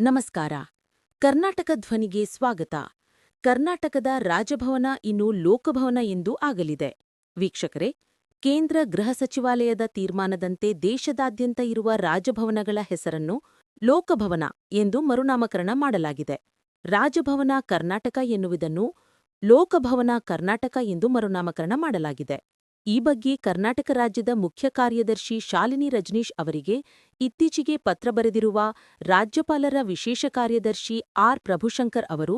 ನಮಸ್ಕಾರ. ಕರ್ನಾಟಕ ಧ್ವನಿಗೆ ಸ್ವಾಗತ. ಕರ್ನಾಟಕದ ರಾಜಭವನ ಇನ್ನು ಲೋಕಭವನ ಎಂದು ಆಗಲಿದೆ. ವೀಕ್ಷಕರೇ, ಕೇಂದ್ರ ಗೃಹ ಸಚಿವಾಲಯದ ತೀರ್ಮಾನದಂತೆ ದೇಶದಾದ್ಯಂತ ಇರುವ ರಾಜಭವನಗಳ ಹೆಸರನ್ನು ಲೋಕಭವನ ಎಂದು ಮರುನಾಮಕರಣ ಮಾಡಲಾಗಿದೆ. ರಾಜಭವನ ಕರ್ನಾಟಕ ಎನ್ನುವುದನ್ನು ಲೋಕಭವನ ಕರ್ನಾಟಕ ಎಂದು ಮರುನಾಮಕರಣ ಮಾಡಲಾಗಿದೆ. ಈ ಬಗ್ಗೆ ಕರ್ನಾಟಕ ರಾಜ್ಯದ ಮುಖ್ಯ ಕಾರ್ಯದರ್ಶಿ ಶಾಲಿನಿ ರಜನೀಶ್ ಅವರಿಗೆ ಇತ್ತೀಚೆಗೆ ಪತ್ರ ಬರೆದಿರುವ ರಾಜ್ಯಪಾಲರ ವಿಶೇಷ ಕಾರ್ಯದರ್ಶಿ ಆರ್. ಪ್ರಭುಶಂಕರ್ ಅವರು,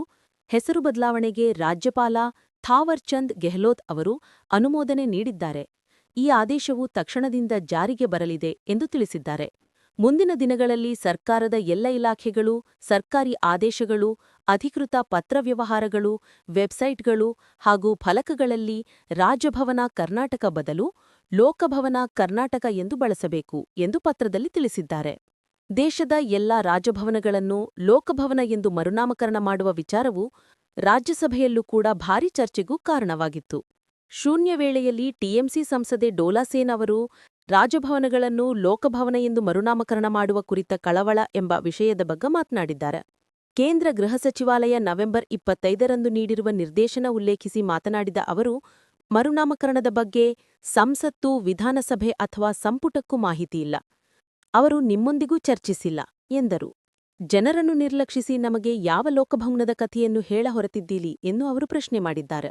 ಹೆಸರು ಬದಲಾವಣೆಗೆ ರಾಜ್ಯಪಾಲ ಥಾವರ್ ಚಂದ್ ಗೆಹ್ಲೋತ್ ಅವರು ಅನುಮೋದನೆ ನೀಡಿದ್ದಾರೆ. ಈ ಆದೇಶವು ತಕ್ಷಣದಿಂದ ಜಾರಿಗೆ ಬರಲಿದೆ ಎಂದು ತಿಳಿಸಿದ್ದಾರೆ. ಮುಂದಿನ ದಿನಗಳಲ್ಲಿ ಸರ್ಕಾರದ ಎಲ್ಲ ಇಲಾಖೆಗಳು, ಸರ್ಕಾರಿ ಆದೇಶಗಳು, ಅಧಿಕೃತ ಪತ್ರವ್ಯವಹಾರಗಳು ವೆಬ್ಸೈಟ್ಗಳು ಹಾಗೂ ಫಲಕಗಳಲ್ಲಿ ರಾಜಭವನ ಕರ್ನಾಟಕ ಬದಲು ಲೋಕಭವನ ಕರ್ನಾಟಕ ಎಂದು ಬಳಸಬೇಕು ಎಂದು ಪತ್ರದಲ್ಲಿ ತಿಳಿಸಿದ್ದಾರೆ. ದೇಶದ ಎಲ್ಲ ರಾಜಭವನಗಳನ್ನು ಲೋಕಭವನ ಎಂದು ಮರುನಾಮಕರಣ ಮಾಡುವ ವಿಚಾರವು ರಾಜ್ಯಸಭೆಯಲ್ಲೂ ಕೂಡ ಭಾರೀ ಚರ್ಚೆಗೂ ಕಾರಣವಾಗಿತ್ತು. ಶೂನ್ಯ ವೇಳೆಯಲ್ಲಿ ಟಿಎಂಸಿ ಸಂಸದೆ ಡೋಲಾಸೇನ್ ಅವರು ರಾಜಭವನಗಳನ್ನು ಲೋಕಭವನ ಎಂದು ಮರುನಾಮಕರಣ ಮಾಡುವ ಕುರಿತ ಕಳವಳ ಎಂಬ ವಿಷಯದ ಬಗ್ಗೆ ಮಾತನಾಡಿದ್ದಾರೆ. ಕೇಂದ್ರ ಗೃಹ ಸಚಿವಾಲಯ ನವೆಂಬರ್ ಇಪ್ಪತ್ತೈದರಂದು ನೀಡಿರುವ ನಿರ್ದೇಶನ ಉಲ್ಲೇಖಿಸಿ ಮಾತನಾಡಿದ ಅವರು, ಮರುನಾಮಕರಣದ ಬಗ್ಗೆ ಸಂಸತ್ತು, ವಿಧಾನಸಭೆ ಅಥವಾ ಸಂಪುಟಕ್ಕೂ ಮಾಹಿತಿಯಿಲ್ಲ ಅವರು ನಿಮ್ಮೊಂದಿಗೂ ಚರ್ಚಿಸಿಲ್ಲ, ಎಂದರು. ಜನರನ್ನು ನಿರ್ಲಕ್ಷಿಸಿ ನಮಗೆ ಯಾವ ಲೋಕಭವನದ ಕಥೆಯನ್ನು ಹೇಳ ಹೊರತಿದ್ದೀರಿ ಎಂದು ಅವರು ಪ್ರಶ್ನೆ ಮಾಡಿದ್ದಾರೆ.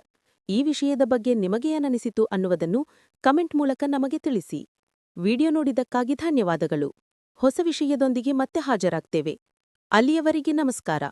ಈ ವಿಷಯದ ಬಗ್ಗೆ ನಿಮಗೇನನಿಸಿತು ಅನ್ನುವುದನ್ನು ಕಮೆಂಟ್ ಮೂಲಕ ನಮಗೆ ತಿಳಿಸಿ. ವಿಡಿಯೋ ನೋಡಿದ್ದಕ್ಕಾಗಿ ಧನ್ಯವಾದಗಳು. ಹೊಸ ವಿಷಯದೊಂದಿಗೆ ಮತ್ತೆ ಹಾಜರಾಗ್ತೇವೆ. ಅಲ್ಲಿಯವರೆಗೆ ನಮಸ್ಕಾರ.